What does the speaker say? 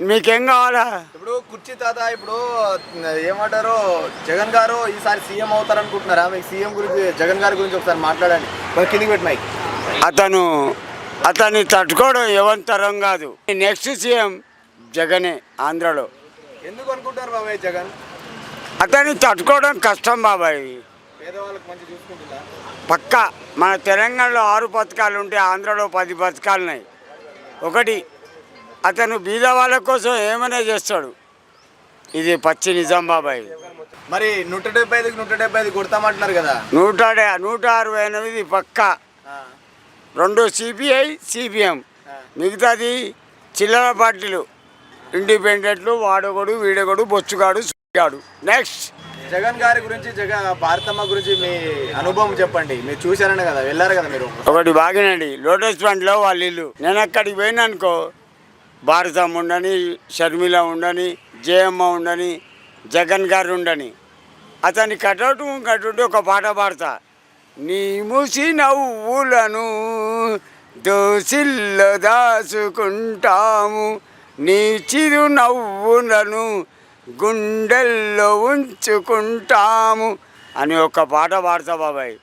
మీకేం కావాలా? ఇప్పుడు కుర్చీ తాత ఇప్పుడు ఏమంటారు జగన్ గారు ఈసారి సీఎం అవుతారు అనుకుంటున్నారా మీకు సీఎం గురించి జగన్ గారి గురించి ఒకసారి మాట్లాడండి. మరి కిందికి పెట్టి మైక్. అతను అతన్ని తట్టుకోవడం ఎవరి తరం కాదు. నెక్స్ట్ సీఎం జగనే ఆంధ్రలో. ఎందుకు అనుకుంటారు బాబాయ్ జగన్? అతన్ని తట్టుకోవడం కష్టం బాబాయ్. పక్క. మన తెలంగాణలో ఆరు పథకాలు ఉంటే ఆంధ్రలో పది పథకాలు ఉన్నాయి ఒకటి అతను బీద వాళ్ళ కోసం ఏమైనా చేస్తాడు. ఇది పచ్చి నిజాం బాబాయ్ మరి నూట డెబ్బై ఐదుకి నూట డెబ్బై ఐదు కొడతామంటున్నారు కదా? నూట నూట అరవై ఎనిమిది పక్క. రెండు సిపిఐ సిపిఎం. మిగతాది చిల్లర పార్టీలు. ఇండిపెండెంట్లు వాడొకడు వీడొకడు బొచ్చుగాడు సుగాడు నెక్స్ట్. జగన్ గారి గురించి జగన్ భారతమ్మ గురించి మీ అనుభవం చెప్పండి. మీరు చూశారనే కదా వెళ్ళారు కదా మీరు. ఒకటి బాగినండి. లోటస్ పండ్లో వాళ్ళ ఇల్లు నేను అక్కడికి పోయినా అనుకో భారతం ఉండని షర్మిల ఉండని జయమ్మ ఉండని జగన్ గారు ఉండని. అతని కటౌట్ కటుండి ఒక పాట పాడతా. నీ ముసి నవ్వులను దోసిల్లో దాచుకుంటాము. నీ చిరు నవ్వులను గుండెల్లో ఉంచుకుంటాము. అని ఒక పాట పాడతా బాబాయ్.